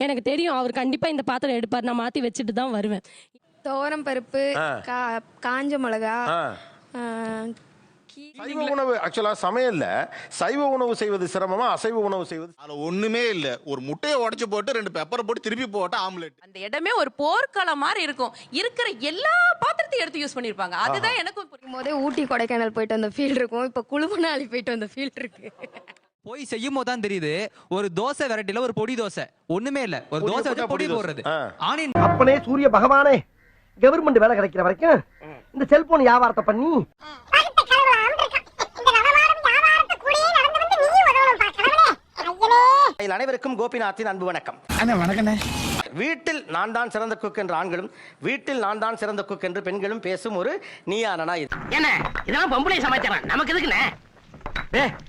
எனக்கு தெரியும் அவர் கண்டிப்பாக இந்த பாத்திரம் எடுப்பார். நான் மாற்றி வச்சுட்டு தான் வருவேன். துவரம் பருப்பு கா காஞ்ச மிளகா ஆ. ஆ, கீ- சைவ உணவு ஆக்சுவலா சமையல்ல சைவ உணவு செய்வது சிரமமா அசைவ உணவு செய்வது அதுல ஒண்ணுமே இல்ல. ஒரு முட்டையை உடைச்சு போட்டு ரெண்டு பெப்பரை போட்டு திருப்பி போட்டு ஆம்லெட் அந்த இடமே ஒரு போர்க்களம் மாதிரி இருக்கும். இருக்கிற எல்லா பாத்திரத்தையும் எடுத்து யூஸ் பண்ணிருப்பாங்க. அதுதான் எனக்கும். போதே ஊட்டி கொடைக்கானல் போயிட்டு வந்த ஃபீல் இருக்கும். இப்போ குழுமணாலி போயிட்டு வந்த ஃபீல் இருக்கு. போய் செய்யும் போது தான் தெரியுது ஒரு தோசை வெரைட்டில ஒரு பொடி தோசை. ஒண்ணுமே இல்ல. ஒரு தோசை வச்சு பொடி. போடுறது. ஆ. ஆனியன். அப்பனே சூரிய பகவானே கவர்மெண்ட் வேலை கிடைக்கிற வரைக்கும் இந்த செல்போன் வியாபாரத்தை பண்ணி அனைவருக்கும் கோபிநாத்தின் அன்பு வணக்கம். வீட்டில் நான் தான் சிறந்த குக் என்ற ஆண்களும் வீட்டில் நான் தான் சிறந்த குக் என்று பெண்களும் பேசும் ஒரு நீயானனா இது. என்ன? இதெல்லாம் பொம்பளை சமாச்சாரம். நமக்கு எதுக்குண்ணே?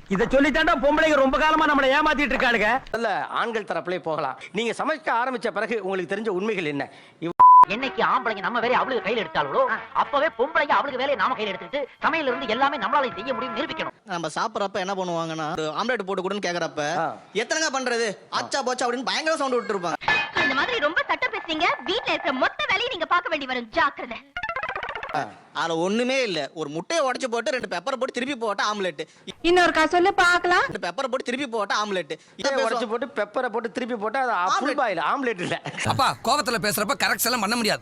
இத சொல்லித்தாண்டா பொம்பளைங்க ரொம்ப காலமா நம்மளை ஏமாத்திட்டு இருக்காளுங்க. அல்ல ஆண்கள் தரப்பிலே போகலாம். நீங்க சமைக்க ஆரம்பிச்ச பிறகு உங்களுக்கு தெரிஞ்ச உண்மைகள் என்ன? இவ்- என்னைக்கு ஆம்பளைங்க நம்ம வேலையை அவளுக்கு கையில எடுத்தாங்களோ அப்பவே பொம்பளைங்க அவளுக்கு வேலையை நாம கையில எடுத்துட்டு சமையல இருந்து எல்லாமே நம்மளால செய்ய முடியும் நிரூபிக்கணும். நம்ம சாப்பிட்றப்ப என்ன பண்ணுவாங்கன்னா ஒரு ஆம்லெட் போட்டு கொடுன்னு கேக்குறப்ப. எத்தனைங்க பண்றது? ஆச்சா போச்சா அப்படின்னு பயங்கர சவுண்ட் விட்டு இருப்பாங்க இந்த மாதிரி ரொம்ப சட்ட பேசுறீங்க. வீட்ல இருக்கிற மொத்த வேலையை நீங்க பார்க்க வேண்டி வரும். ஜாக்கிரதை. அதுல ஒண்ணுமே இல்ல. ஒரு முட்டையை உடைச்சு போட்டு ரெண்டு பெப்பரை போட்டு திருப்பி போட்டு ஆம்லெட் இன்னொருக்கா சொல்லு பார்க்கலாம் ரெண்டு பெப்பரை போட்டு திருப்பி போட்டு ஆம்லெட் இதை உடைச்சு போட்டு பெப்பரை போட்டு திருப்பி போட்டு அது ஃபுல். பாயில் ஆம்லெட் இல்ல. அப்பா கோவத்துல பேசுறப்ப கரெக்ட் எல்லாம் பண்ண முடியாது.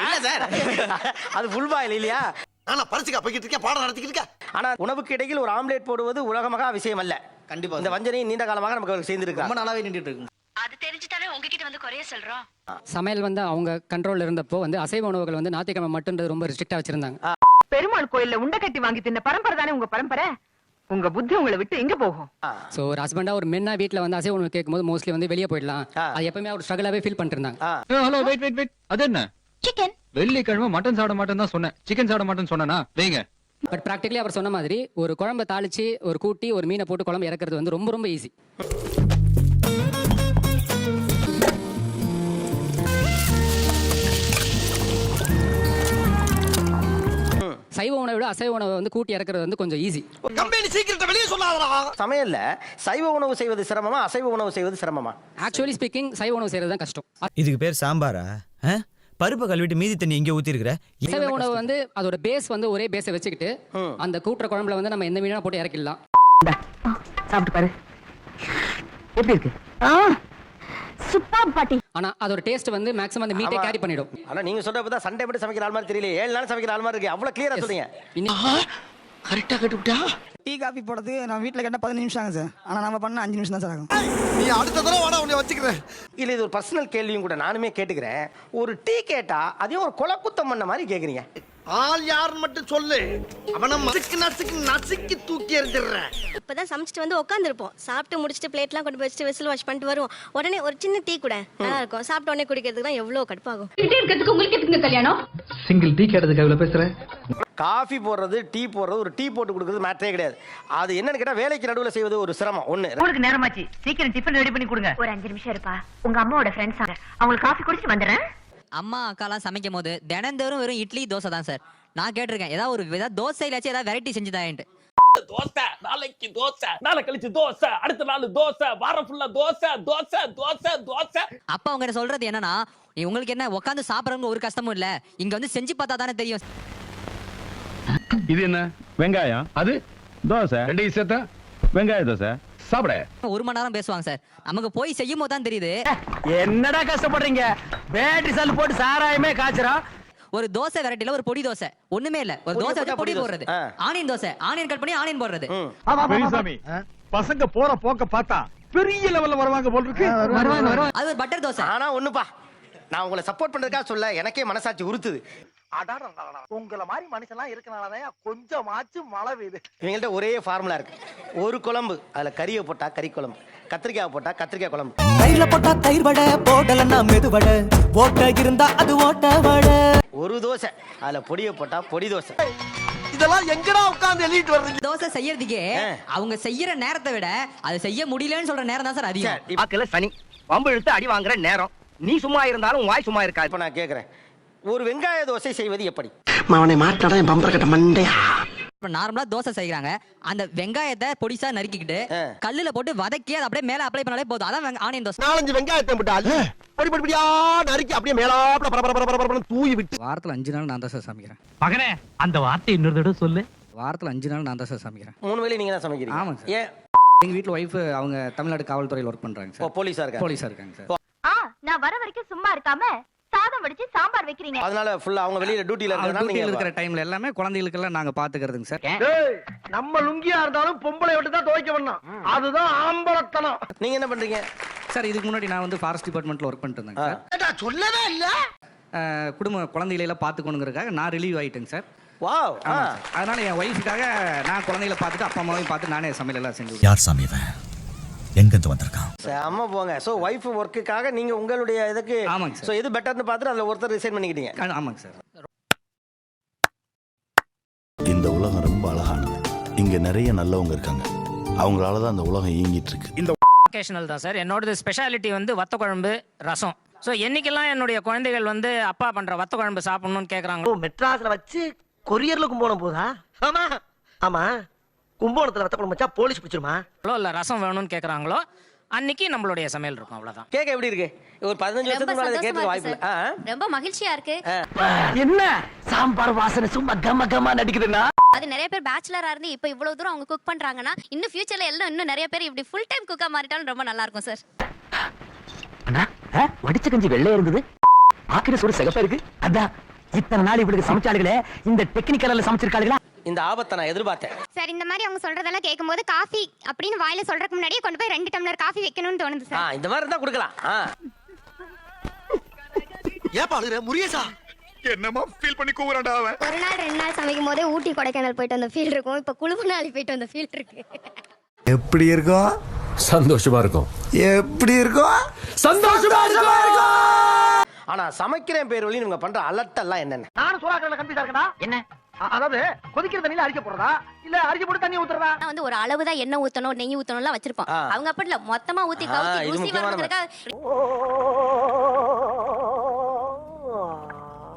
இல்ல சார் அது ஃபுல் பாயில் இல்லையா? ஆனா பரிசுக்கா போய்கிட்டு இருக்கேன் பாடம் நடத்திக்கிட்டு இருக்கேன். ஆனா உணவுக்கு இடையில் ஒரு ஆம்லெட் போடுவது உலகமகா விஷயம் அல்ல கண்டிப்பா இந்த வஞ்சனை நீண்ட காலமாக நமக்கு ரொம்ப செய்திருக்காங்க நாளாவே நின்றுட்டு இருக்கு. அது தெரிஞ்சுதானே உங்ககிட்ட வந்து குறைய சொல்றோம். சமையல் வந்து அவங்க கண்ட்ரோல்ல இருந்தப்போ வந்து அசைவ உணவுகள் வந்து ஞாயிற்றுக்கிழமை மட்டும்ன்றது ரொம்ப ரெஸ்ட்ரிக்டா வச்சிருந்தாங்க. பெருமாள் கோயில்ல உண்டை கட்டி வாங்கி தின்ன பரம்பரை தானே உங்க பரம்பரை? உங்க புத்தி உங்களை விட்டு எங்க போகும்? ஸோ ஒரு ஹஸ்பண்டா ஒரு மென்னா வீட்ல வந்து அசைவ உணவு கேட்கும்போது மோஸ்ட்லி வந்து வெளியே போயிடலாம். அது எப்பவுமே ஒரு ஸ்ட்ரகிளாவே ஃபீல் பண்ணிட்டு இருந்தாங்க ஆ. ஹலோ வெயிட் வெயிட் வெயிட் அது என்ன? சிக்கன் வெள்ளிக்கிழமை மட்டன் சாப்பிட மாட்டேன் தான் சொன்னேன். சிக்கன் சாப்பிட மாட்டேன்னு சொன்னேனா? வைங்க. பட் ப்ராக்டிகலி அவர் சொன்ன மாதிரி ஒரு குழம்பை தாளிச்சு ஒரு கூட்டி ஒரு மீனை போட்டு குழம்பு இறக்குறது வந்து ரொம்ப ரொம்ப ஈஸி சைவ உணவை விட அசைவ உணவை வந்து கூட்டி இறக்குறது வந்து கொஞ்சம் ஈஸி கம்பெனி சீக்கிரத்தை வெளியே சொல்லாதடா. சமையல்ல சைவ உணவு செய்வது சிரமமா அசைவ உணவு செய்வது சிரமமா? ஆக்சுவலி ஸ்பீக்கிங் சைவ உணவு செய்யறது தான் கஷ்டம். இதுக்கு பேர் சாம்பாரா? பருப்பை கழுவிட்டு மீதி தண்ணி இங்கே ஊத்திருக்கிற? அசைவ உணவு வந்து அதோட பேஸ் வந்து ஒரே பேஸை வச்சுக்கிட்டு அந்த கூட்டுற குழம்புல வந்து நம்ம எந்த மீனா போட்டு இறக்கிடலாம். சாப்பிட்டு பாரு. எப்படி இருக்கு? சூப்பர் பாட்டி. ஆனா அதோட டேஸ்ட் வந்து மேக்ஸிமம் அந்த மீட்டை. கேரி பண்ணிடும். ஆனா நீங்க சொல்றப்ப தான் சண்டே மட்டும் சமைக்கிற ஆள் மாதிரி தெரியல ஏழு நாள் சமைக்கிற ஆள் மாதிரி இருக்கு. அவ்வளவு கிளியரா சொல்றீங்க. கரெக்டா கட்டுவிட்டா? டீ காபி போடுறது நான் வீட்ல கேட்டா பதினஞ்சு நிமிஷம் ஆகும் சார். ஆனா நம்ம பண்ண அஞ்சு நிமிஷம் தான் சார் ஆகும். நீ அடுத்த தடவை வாடா உன்னை வச்சுக்கிறேன். இல்ல இது ஒரு பர்சனல் கேள்வியும் கூட நானுமே கேட்டுக்கிறேன். ஒரு டீ கேட்டா அதையும் ஒரு குலக்குத்தம் பண்ண மாதிரி கேக்குறீங்க. ஆள் யாருன்னு மட்டும் சொல்லு. அவனை நசுக்கு நசுக்கு நசுக்கி தூக்கி எறிஞ்சிடுறேன். இப்பதான் சமைச்சிட்டு வந்து உட்காந்துருப்போம் சாப்பிட்டு முடிச்சுட்டு பிளேட்லாம் கொண்டு போய் வச்சுட்டு வெசில் வாஷ் பண்ணிட்டு வருவோம். உடனே ஒரு சின்ன டீ கூட நல்லா இருக்கும். சாப்பிட்ட உடனே குடிக்கிறதுக்கு தான் எவ்வளவு கடுப்பாகும். இருக்கிறதுக்கு உங்களுக்கு எதுக்கு கல்யாணம்? சிங்கிள் டீ கேட்டதுக்கு அவ்வளவு பேசுறேன்? காஃபி போடுறது டீ போடுறது ஒரு டீ போட்டு கொடுக்கறது மேட்டரே கிடையாது. அது என்னன்னு கேட்டா வேலைக்கு நடுவுல செய்வது ஒரு சிரமம். ஒண்ணு. உங்களுக்கு நேரமாச்சு. சீக்கிரம் டிஃபன் ரெடி பண்ணி கொடுங்க. ஒரு அஞ்சு நிமிஷம் இருப்பா. உங்க அம்மாவோட ஃப்ரெண்ட்ஸ் அவங்களுக்கு காஃபி குடிச்சிட்டு வந்துடுறேன். அம்மா அக்காலாம் சமைக்கும் போது தினந்தோறும் வெறும் இட்லி தோசை தான் சார். நான் கேட்டிருக்கேன். ஏதாவது ஒரு ஏதாவது தோசையிலாச்சும் ஏதாவது வெரைட்டி செஞ்சு தான்ட்டு. தோசை நாளைக்கு தோசை. நாளை கழிச்சு தோசை. அடுத்த நாள் தோசை. வாரம் ஃபுல்லா தோசை தோசை தோசை தோசை. அப்பா அவங்க என்ன சொல்றது என்னன்னா "நீ உங்களுக்கு என்ன உட்காந்து சாப்பிடறவங்க ஒரு கஷ்டமும் இல்ல. இங்க வந்து செஞ்சு பார்த்தா தானே தெரியும். இது என்ன? வெங்காயம்? அது? தோசை? ரெண்டையும் சேர்த்தா? வெங்காய தோசை? சாப்பிட. ஒரு மணி நேரம் பேசுவாங்க சார். நமக்கு போய் செய்யும் போது தான் தெரியுது. என்னடா கஷ்டப்படுறீங்க? பேட்டரி செல் போட்டு சாராயமே காய்ச்சறோம் ஒரு தோசை வெரைட்டில ஒரு பொடி தோசை. ஒண்ணுமே இல்ல. ஒரு தோசை வச்சு பொடி பொடி போடுறது. ஆனியன் தோசை. ஆனியன் கட் பண்ணி ஆனியன் போடுறது. பெரியசாமி பசங்க போற போக்க பார்த்தா பெரிய லெவல்ல வருவாங்க போல் இருக்கு. வருவாங்க வருவாங்க. அது ஒரு பட்டர் தோசை. ஆனா ஒண்ணுப்பா. நான் உங்களை சப்போர்ட் பண்றதுக்காக சொல்ல எனக்கே மனசாட்சி உறுத்துது. உங்கள மாதிரி மனுஷன்லாம் இருக்கனாலதான் கொஞ்சமாச்சும் மழை பெய்யுது. இவங்கள்ட்ட ஒரே ஃபார்முலா இருக்கு. ஒரு குழம்பு அதுல கறியை போட்டா கறி குழம்பு கத்திரிக்காய் போட்டா கத்திரிக்காய் குழம்பு. தயிர்ல போட்டா தயிர் வடை போடலன்னா மெது வடை. ஓட்ட இருந்தா அது ஓட்ட வடை. ஒரு தோசை அதுல பொடியை போட்டா பொடி தோசை. இதெல்லாம் எங்கடா உட்கார்ந்து எழுதிட்டு வர்றீங்க? தோசை செய்யறதுக்கே. அவங்க செய்யற நேரத்தை விட அது செய்ய முடியலன்னு சொல்ற நேரம் தான் சார் அதிகம். வாக்குல சனி வம்பு இழுத்து அடி வாங்குற நேரம். நீ சும்மா இருந்தாலும் வாய் சும்மா இருக்காது. இப்ப நான் கேக்குறேன். ஒரு வெங்காய தோசை செய்வது எப்படி? அவனை மாட்டாடா என் பம்பர கட்ட மண்டையா? இப்போ நார்மலா தோசை செய்யறாங்க அந்த வெங்காயத்தை பொடிசா நறுக்கிக்கிட்டு கல்லுல போட்டு வதக்கி அதை அப்படியே மேல அப்ளை பண்ணாலே போதும். அதான் ஆனியன் தோசை. நாலஞ்சு வெங்காயத்தை அள்ளி பொடி பொடி பொடியா நறுக்கி அப்படியே மேலாப்ல பர பர பர பர பரன்னு தூவி விட்டு. வாரத்துல அஞ்சு நாள் நான் தான் சார் சமைக்கிறேன். மகனே அந்த வார்த்தை இன்னொரு தடவை சொல்லு. வாரத்துல அஞ்சு நாள் நான் தான் சார் சமைக்கிறேன். மூணு வேளை நீங்க தான் சமைக்கிறீங்க. ஆமாங்க சார். ஏன்? எங்க வீட்ல ஒய்ஃப் அவங்க தமிழ்நாடு காவல்துறையில் ஒர்க் பண்றாங்க ஓ, சார் இருக்காங்க. இருக்காங்க நான் வர வரைக்கும் சும்மா இருக்காம சாதம் வடிச்சு சாம்பார் வைக்கிறீங்க. அதனால ஃபுல்லா அவங்க வெளியில டியூட்டில இருக்கிறதுனால டியூட்டியில் இருக்கிற நீங்க டைம்ல எல்லாமே குழந்தைகளுக்கு எல்லாம் நாங்க பாத்துக்கிறதுங்க சார். டேய், நம்ம லுங்கியா இருந்தாலும் பொம்பளை விட்டு தான் துவைக்க வேண்டாம். அதுதான் ஆம்பளத்தனம். நீங்க என்ன பண்றீங்க? சார் இதுக்கு முன்னாடி நான் வந்து ஃபாரஸ்ட் டிபார்ட்மெண்ட்ல ஒர்க் பண்ணிட்டு இருந்தேங்க சார். ஏடா, சொல்லவே இல்ல? குடும்ப குழந்தைகளை எல்லாம் பார்த்துக்கணுங்கிறதுக்காக நான் ரிலீவ் ஆயிட்டேங்க சார். வாவ். அதனால என் ஒய்ஃபுக்காக நான் குழந்தைகளை பார்த்துட்டு அப்பா அம்மாவையும் பார்த்து நானே சமையல் எல்லாம் செஞ்சு யார் சாமி எங்கிருந்து வந்திருக்கான்? செம்ம போங்க. சோ ஒய்ஃப் ஒர்க்குக்காக நீங்க உங்களுடைய இதுக்கு ஆமாங்க சார். சோ எது பெட்டர்னு பார்த்துட்டு அதுல ஒருத்தர் ரிசைன் பண்ணிக்கிட்டீங்க. ஆமாங்க சார். இந்த உலகம் ரொம்ப அழகானது. இங்க நிறைய நல்லவங்க இருக்காங்க. அவங்களால தான் இந்த உலகம் இயங்கிட்டு இருக்கு ஒகேஷனல் தான் சார். என்னோடது ஸ்பெஷாலிட்டி வந்து வத்த குழம்பு ரசம். ஸோ என்னைக்கெல்லாம் என்னுடைய குழந்தைகள் வந்து அப்பா பண்ற வத்த குழம்பு சாப்பிடணும்னு கேட்குறாங்களோ ஓ மெட்ராஸ்ல வச்சு கொரியர்ல கும்போணம் போதா ஆமா. ஆமா. கும்போணத்துல வத்த குழம்பு வச்சா போலீஸ் பிடிச்சிருமா? இல்லை ரசம் வேணும்னு கேட்குறாங்களோ அன்னைக்கு நம்மளுடைய சமையல் இருக்கும் அவ்வளோதான் கேக்க எப்படி இருக்கு? ஒரு பதினஞ்சு வருஷத்துக்கு மேல கேட்டு வாய்ப்பு இல்லை? ரொம்ப மகிழ்ச்சியா இருக்கு. என்ன? சாம்பார் வாசனை சும்மா கம கமா நடிக்குதுன்னா? அது நிறைய பேர் பேச்சுலரா இருந்து இப்போ இவ்வளவு தூரம் அவங்க குக் பண்றாங்கன்னா இன்னும் ஃபியூச்சர்ல எல்லாம் இன்னும் நிறைய பேர் இப்படி ஃபுல் டைம் குக்கா மாறிட்டாலும் ரொம்ப நல்லா இருக்கும் சார். வடிச்ச கஞ்சி வெள்ளை இருந்தது. ஆக்கிர சுடு சிகப்பா இருக்கு. அதான் இத்தனை நாள் இவளுக்கு சமைச்சாளுகளே இந்த டெக்னிக்கல்ல சமைச்சிருக்காளுகளா? இந்த ஆபத்தை நான் எதிர்பார்த்தேன். சார் இந்த மாதிரி அவங்க சொல்றதெல்லாம் கேட்கும்போது காஃபி அப்படின்னு வாயில சொல்றதுக்கு முன்னாடியே கொண்டு போய் ரெண்டு டம்ளர் காஃபி வைக்கணும்னு தோணுது ஆ இந்த மாதிரி இருந்தா கொடுக்கலாம். ஆ. ஏப்பா அழுகுற? முருகேசா என்னமா ஃபீல் பண்ணி கூவுறான்டா அவன். ஒரு நாள் ரெண்டு நாள் சமைக்கும் போதே ஊட்டி கொடைக்கானல் போயிட்டு வந்த ஃபீல் இருக்கும். இப்போ குழுமணாலி போயிட்டு வந்த ஃபீல் இருக்கு. எப்படி இருக்கும் சந்தோஷமா இருக்கும். எப்படி இருக்கும். சந்தோஷமா இருக்கும் ஆனா சமைக்கிறேன் பேர் வழி நீங்க பண்ற அலட்டெல்லாம் என்னென்ன? நானும் சோறாக்கல கன்ஃபியூஸா இருக்கடா என்ன? அதாவது கொதிக்கிற தண்ணியில அரிக்க போடுறதா இல்ல அரிக்க போட்டு தண்ணி ஊத்துறதா? ஆனா வந்து ஒரு அளவு தான் எண்ணெய் ஊத்தணும் நெய் ஊத்தணும்லாம் வச்சிருப்போம். ஆ. அவங்க அப்படி இல்ல மொத்தமா ஊத்தி கவுத்தி ருசி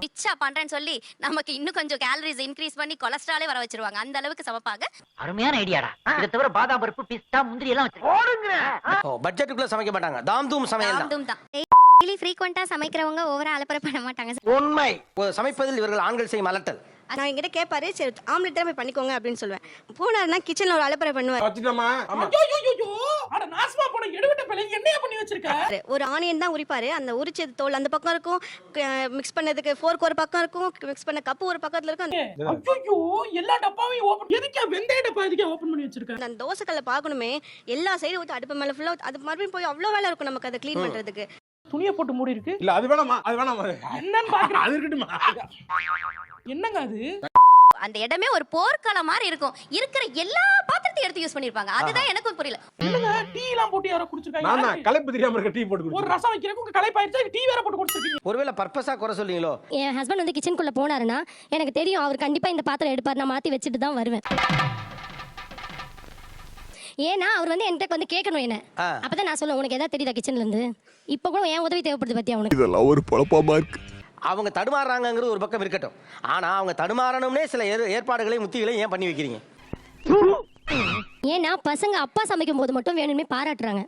ரிச்சா பண்றேன்னு சொல்லி நமக்கு இன்னும் கொஞ்சம் கேலரிஸ் இன்க்ரீஸ் பண்ணி கொலஸ்ட்ராலே வர வச்சிருவாங்க. அந்த அளவுக்கு சமைப்பாங்க அருமையான ஐடியாடா. இதை தவிர பாதாம் பருப்பு பிஸ்தா முந்திரி எல்லாம் ஓ பட்ஜெட்டுக்குள்ள சமைக்க மாட்டாங்க. தாம் தூம் சமையல் தான். தாம் தான். டெய்லி ஃப்ரீக்வெண்டா சமைக்கிறவங்க ஓவரா அலப்பறை பண்ண மாட்டாங்க. உண்மை. சமைப்பதில் இவர்கள் ஆண்கள் செய்யும் அலட்டல். நான் என்கிட்ட கேட்பாரு சரி ஆம்லெட் தான் போய் பண்ணிக்கோங்க அப்படின்னு சொல்லுவேன். போனாருன்னா கிச்சன்ல ஒரு அலப்பறை பண்ணுவார். ஒரு ஆனியன் தான் உரிப்பாரு. அந்த உரிச்சது தோல் அந்த பக்கம் இருக்கும் மிக்ஸ் பண்ணதுக்கு ஃபோர்க் ஒரு பக்கம் இருக்கும் மிக்ஸ் பண்ண கப்பு ஒரு பக்கத்துல இருக்கும். ஐயோ எல்லா டப்பாவையும் ஓபன் எதுக்கே வெந்தய டப்பா எதுக்கே ஓபன் பண்ணி வச்சிருக்க? அந்த தோசைக்கல்ல பார்க்கணுமே. எல்லா சைடும் ஊற்றி அடுப்பு மேலே ஃபுல்லாக அது மறுபடியும் போய் அவ்வளோ வேலை இருக்கும் நமக்கு அதை க்ளீன் பண்ணுறதுக்கு துணியை போட்டு மூடி இருக்கு. இல்ல அது வேணாமா அது வேணாமா. என்னன்னு பாக்குறேன். அது இருக்கட்டுமா? என்னங்க அது? அந்த இடமே ஒரு போர்க்களம் மாதிரி இருக்கும். இருக்கிற எல்லா பாத்திரத்தையும் எடுத்து யூஸ் பண்ணிருப்பாங்க. அதுதான் எனக்கும் புரியல. இல்லங்க டீ எல்லாம் போட்டு யாரோ குடிச்சிருக்காங்க? கலைப்பு தெரியாம இருக்க டீ போட்டு ஒரு ரசம் வைக்கிறதுக்கு உங்க களைப்பாயிருச்சா? டீ வேற போட்டு குடிச்சிருக்கீங்க? ஒருவேளை பர்பஸா குறை சொல்றீங்களோ? என் ஹஸ்பண்ட் வந்து கிச்சனுக்குள்ள போனாருன்னா எனக்கு தெரியும் அவர் கண்டிப்பா இந்த பாத்திரம் எடுப்பார். நான் மாத்தி வச்சுட்டு தான் வருவேன். ஏன்னா அவர் வந்து என்கிட்ட வந்து கேட்கணும் என்ன. அப்பதான் நான் சொல்லுவேன் உனக்கு எதாவது தெரியுதா கிச்சன்ல இருந்து? இப்ப கூட என் உதவி தேவைப்படுது பத்தியா உனக்கு? இதெல்லாம் ஒரு குழப்பமா இருக்கு. அவங்க தடுமாறுறாங்கங்கிறது ஒரு பக்கம் இருக்கட்டும். ஆனா அவங்க தடுமாறணும்னே சில ஏற்பாடுகளையும் முத்திகளையும் ஏன் பண்ணி வைக்கிறீங்க? ஏன்னா பசங்க அப்பா சமைக்கும் போது மட்டும் வேணுமே பாராட்டுறாங்க.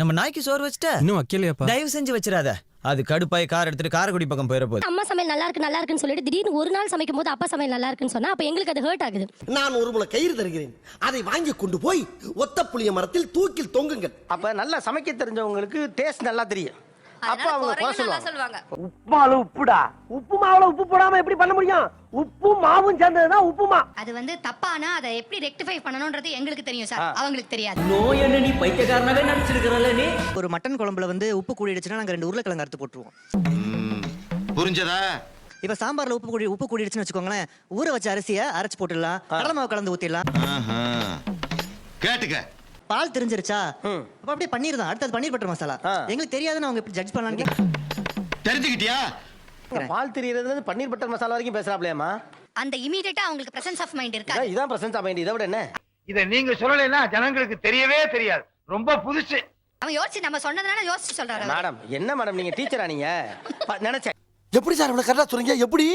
நம்ம நாய்க்கு சோறு வச்சுட்ட? இன்னும் வைக்கலையாப்பா தயவு செஞ்சு வச்சிடாத. அது கடுப்பாய் கார் எடுத்துட்டு காரைக்குடி பக்கம் போயிட போகுது அம்மா சமையல் நல்லா இருக்கு நல்லா இருக்குன்னு சொல்லிட்டு திடீர்னு ஒரு நாள் சமைக்கும் போது அப்பா சமையல் நல்லா இருக்குன்னு சொன்னா அப்ப எங்களுக்கு அது ஹர்ட் ஆகுது. நான் ஒரு முளை கயிறு தருகிறேன். அதை வாங்கி கொண்டு போய் ஒத்த புளிய மரத்தில் தூக்கில் தொங்குங்கள். அப்ப நல்லா சமைக்க தெரிஞ்சவங்களுக்கு டேஸ்ட் நல்லா தெரியும். அப்ப அதனால அவங்க குறை குறையும் நல்லா சொல்லுவாங்க. சொல்லுவாங்க உப்புமால உப்புடா. உப்பு மாவுல உப்பு போடாம எப்படி பண்ண முடியும்? உப்பு மாவும் சேர்ந்ததுதான் உப்புமா. அது வந்து தப்பானா அதை எப்படி ரெக்டிஃபை பண்ணணும்ன்றது எங்களுக்கு தெரியும் சார். அவங்களுக்கு தெரியாது. நோய் என்ன நீ பைத்தியக்காரனாவே நினைச்சிருக்கிறல்ல நீ? ஒரு மட்டன் குழம்புல வந்து உப்பு கூடிடுச்சுன்னா நாங்க ரெண்டு உருளைக்கிழங்கு அறுத்து போட்டுருவோம். புரிஞ்சதா? இப்ப சாம்பார்ல உப்பு கூடி உப்பு கூடிடுச்சுன்னு வச்சுக்கோங்களேன் ஊற வச்ச அரிசியை அரைச்சு போட்டுடலாம் கடலை மாவு கலந்து ஊத்திடலாம். கேட்டுக்க. பால் தெரிஞ்சிருச்சா? அப்ப அப்படியே பன்னீர் தான் அடுத்தது பன்னீர் பட்டர் மசாலா. எங்களுக்கு தெரியாதுன்னு அவங்க எப்படி ஜட்ஜ் பண்ணலாம்னு கேக்குறேன். தெரிஞ்சுக்கிட்டியா? பால் தெரியறது பன்னீர் பட்டர் மசாலா வரைக்கும் பேசுறாப்லையாமா அந்த இமீடியட்டா அவங்களுக்கு பிரசன்ஸ் ஆஃப் மைண்ட் இருக்காது. இதான் பிரசன்ஸ் அமைண்டி இதை விட என்ன? இத நீங்க சொல்லலைன்னா ஜனங்களுக்கு தெரியவே தெரியாது. ரொம்ப புதுசு. அவன் யோசிச்சு நம்ம சொன்னதுனால யோசிச்சு சொல்றாரு. மேடம் என்ன மேடம் நீங்க டீச்சரா நீங்க? நினைச்சேன். எப்படி சார் இவ்வளவு கரெக்டா சொல்றீங்க? எப்படி?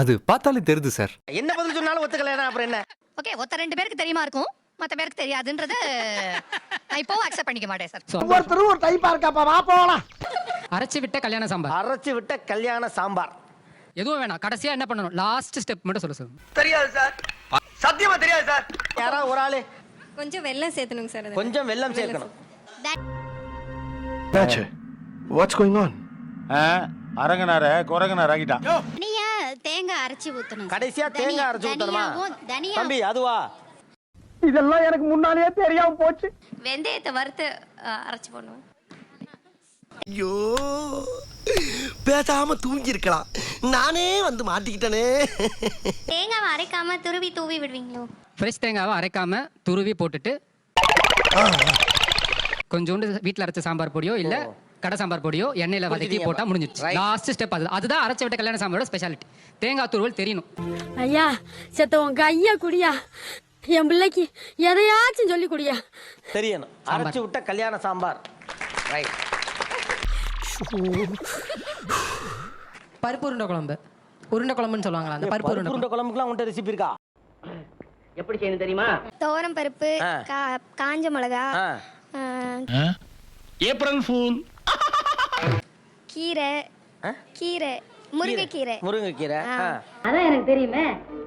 அது பார்த்தாலே தெரியுது சார். என்ன பதில் சொன்னாலும் ஒத்துக்கலைன்னா அப்புறம் என்ன? ஓகே ஒருத்தர் ரெண்டு பேருக்கு தெரியுமா இருக்கும்? மத்த பேருக்கு தெரியாதுன்றது நான் இப்போவும் அக்செப்ட் பண்ணிக்க மாட்டேன் சார் ஒவ்வொருத்தரும் ஒரு டைப்பா இருக்காப்பா வா போலாம். அரைச்சி விட்ட கல்யாண சாம்பார். அரைச்சு விட்ட கல்யாண சாம்பார். எதுவும் வேணாம். கடைசியா என்ன பண்ணணும்? லாஸ்ட் ஸ்டெப் மட்டும் சொல்ல சார் தெரியாது சார் சத்தியமா தெரியாது சார் யாராவது ஒரு ஆளு? கொஞ்சம் வெள்ளம் சேர்த்தணுங்க சார் கொஞ்சம் வெல்லம் சேர்க்கணும். வாட்ஸ் கோயிங் ஆன் அரங்கனார குரங்கனார் ஆகிட்டான் தனியா தேங்காய் அரைச்சி ஊத்தணும் கடைசியா தேங்காய் அரைச்சு ஊத்தணுமா? தம்பி அதுவா? இதெல்லாம் எனக்கு முன்னாலேயே தெரியாம போச்சு. வெந்தயத்தை வறுத்து அரைச்சி போடணும். ஐயோ பேசாம தூங்கி இருக்கலாம் நானே வந்து மாட்டிக்கிட்டனே. தேங்காவை அரைக்காம துருவி தூவி விடுவீங்களோ? ஃப்ரெஷ் தேங்காவை அரைக்காம துருவி போட்டுட்டு கொஞ்சோண்டு வீட்ல அரைச்ச சாம்பார் பொடியோ இல்ல கடை சாம்பார் பொடியோ எண்ணெயில வதக்கி போட்டா முடிஞ்சிச்சு லாஸ்ட் ஸ்டெப் அது அதுதான். அரைச்ச விட்ட கல்யாண சாம்பாரோட ஸ்பெஷாலிட்டி தேங்காய் துருவல் தெரியணும். ஐயா செத்த உங்க ஐயா குடியா. என் பிள்ளைக்கு எதையாச்சும் சொல்லி குடியா. தெரியணும். அரைச்சு விட்ட கல்யாண சாம்பார். ரைட் பருப்பு உருண்டை குழம்பு. உருண்டை குழம்புன்னு சொல்லுவாங்களா அந்த பருப்பு உருண்டை உருண்டை குழம்புக்குலாம் உன்ட்ட ரெசிபி இருக்கா? எப்படி செய்யணும் தெரியுமா? தோரம் பருப்பு ஆ. கா- காஞ்ச மிளகா ஆ. ஆ, ஏப்ரல் ஃபூல். கீரை ஆ? கீரை. முருங்கைக்கீரை. முருங்கைக்கீரை. அதான் எனக்கு தெரியுமே.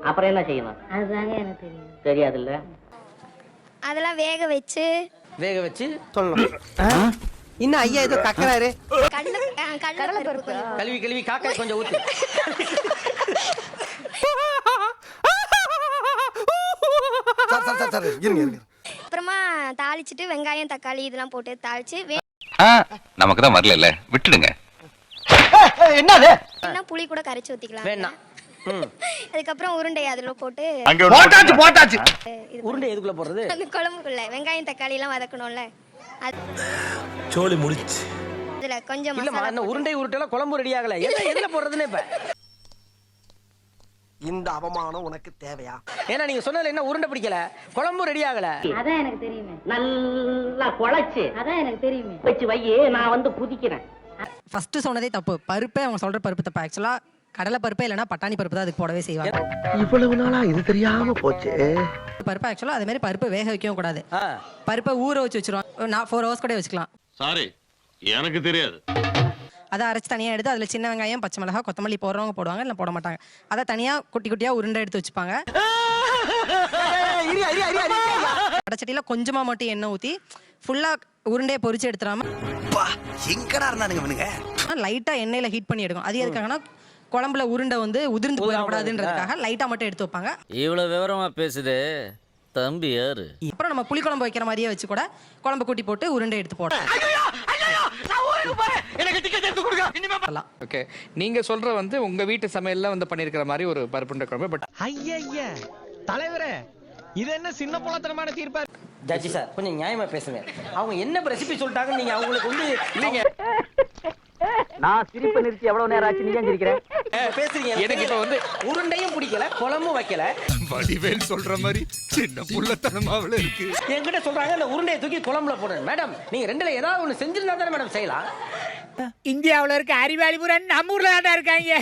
அப்புறம் என்ன செய்யணும்? அதுதாங்க எனக்கு தெரியும். தெரியாதுல்ல. அதெல்லாம் வேக வச்சு. வேக வச்சு? சொல்லணும். இன்னும் ஐயா ஏதோ கக்கறாரு. கடலை பருப்பு கழுவி கழுவி காக்கா கொஞ்சம் ஊத்து. அப்புறமா தாளிச்சிட்டு வெங்காயம் தக்காளி இதெல்லாம் போட்டு தாளிச்சு நமக்கு தான் வரல விட்டுடுங்க. என்னது? வேணா புளி கூட கரைச்சி ஊத்திக்கலாம். வேணாம். அதுக்கப்புறம் உருண்டை அதுல போட்டு போட்டாச்சு போட்டாச்சு. உருண்டை எதுக்குள்ள போடுறது? அந்த குழம்புக்குள்ள. வெங்காயம் தக்காளி எல்லாம் வதக்கணும்ல. அது சோலி முடிச்சு. அதுல கொஞ்சம் இந்த உருண்டை உருட்டெல்லாம் குழம்பு ரெடி ஆகல. எதுல எதுல போடுறதுன்னு இப்ப? இந்த அவமானம் உனக்கு தேவையா? ஏன்னா நீங்க சொன்னதுல என்ன உருண்டை பிடிக்கல? குழம்பு ரெடி ஆகல. அதான் எனக்கு தெரியுமே. நல்லா குழைச்சு. அதான் எனக்கு தெரியுமே. வச்சு வை நான் வந்து குதிக்கிறேன் ஃபர்ஸ்ட் சொன்னதே தப்பு. பருப்பே அவங்க சொல்ற பருப்பு தப்பு. ஆக்சுவலா கடலை பருப்பே இல்லைன்னா பட்டாணி பருப்பு தான் அதுக்கு போடவே செய்வாங்க. இவ்வளவு நாளா இது தெரியாம போச்சு. பருப்பு ஆக்சுவலா அதே மாதிரி பருப்பு வேக வைக்கவும் கூடாது. பருப்பை ஊற வச்சு வச்சிருவாங்க நான் ஃபோர் ஹவர்ஸ் கூட வச்சுக்கலாம். சாரி எனக்கு தெரியாது. அதை அரைச்சு தனியாக எடுத்து அதில் சின்ன வெங்காயம் பச்சை மிளகாய் கொத்தமல்லி போடுறவங்க போடுவாங்க இல்லை போட மாட்டாங்க. அதை தனியாக குட்டி குட்டியாக உருண்டை எடுத்து வச்சுப்பாங்க. கடைச்சட்டியில் கொஞ்சமாக மட்டும் எண்ணெய் ஊற்றி ஃபுல்லாக உருண்டையை பொரிச்சு எடுத்துடாம. எங்கடா இருந்தானுங்க இவனுங்க? லைட்டாக எண்ணெயில் ஹீட் பண்ணி எடுக்கும். அது எதுக்காகனா குழம்புல உருண்டை வந்து உதிர்ந்து போயிடக்கூடாதுன்றதுக்காக லைட்டாக மட்டும் எடுத்து வைப்பாங்க. இவ்வளவு விவரமா பேசுது. தம்பி யாரு? அப்புறம் நம்ம புளிக்குழம்பு வைக்கிற மாதிரியே வச்சு கூட குழம்பு கூட்டி போட்டு உருண்டை எடுத்து போடலாம். ஓகே நீங்க சொல்ற வந்து உங்க வீட்டு சமையல்ல வந்து பண்ணிருக்கிற மாதிரி ஒரு பருப்புண்ட குழம்பு பட் ஐயா தலைவரே இது என்ன சின்ன பொலத்தனமான தீர்ப்பா ஜட்ஜி சார் கொஞ்சம் நியாயமா பேசுங்க. அவங்க என்ன ரெசிபி சொல்லிட்டாங்கன்னு நீங்க அவங்களுக்கு வந்து இல்லைங்க. நான் சிரிப்பை நிறுத்தி எவ்வளவு நேரம் ஆச்சு? நீ ஏன் சிரிக்கிற? பேசுறீங்க. எனக்கு இப்ப வந்து உருண்டையும் பிடிக்கல குழம்பும் வைக்கல. வடிவேல் சொல்ற மாதிரி சின்ன புள்ளத்தனமாவில இருக்கு. என்கிட்ட சொல்றாங்க இந்த உருண்டையை தூக்கி குழம்புல போடுங்க மேடம் நீங்க ரெண்டுல ஏதாவது ஒண்ணு செஞ்சிருந்தா தானே மேடம் செய்யலாம். இந்தியாவுல இருக்க அறிவாளி பூரா நம்ம ஊர்ல தான் இருக்காங்க.